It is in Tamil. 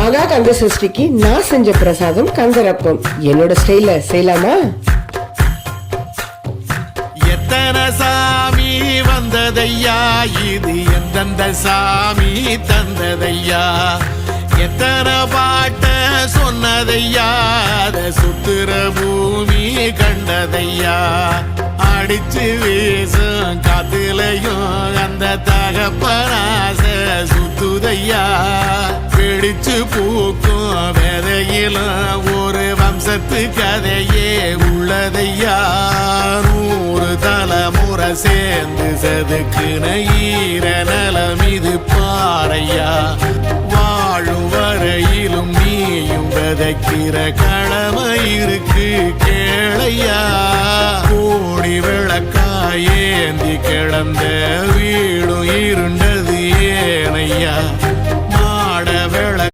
மகா கந்த சஷ்டிக்கு நான் செஞ்ச பிரசாதம் கந்தரப்பம். என்னோட ஸ்டைல செய்யலாமா? எத்தனை சாமி வந்ததையா? இது எந்தெந்த சாமி தந்ததையா? எத்தனை பாட்ட சொன்னதையா? அத சுத்துற பூமி கண்டதையா? அடிச்சு வீசும் காத்துலையும் அந்த தகப்பராச சுத்துத பிடிச்சு பூக்கும் விதையிலும் ஒரு வம்சத்து கதையே உள்ளதையா நூறு தலைமுறை சேர்ந்து செதுக்குன ஈர நலம் இது பாறையா? வாழும் வரையிலும் நீயும் விதைக்கிற கடமை இருக்கு கேளையா? கோடி விளக்காயேந்தி கிடந்த வீடும் இருண்டது ஏனையா?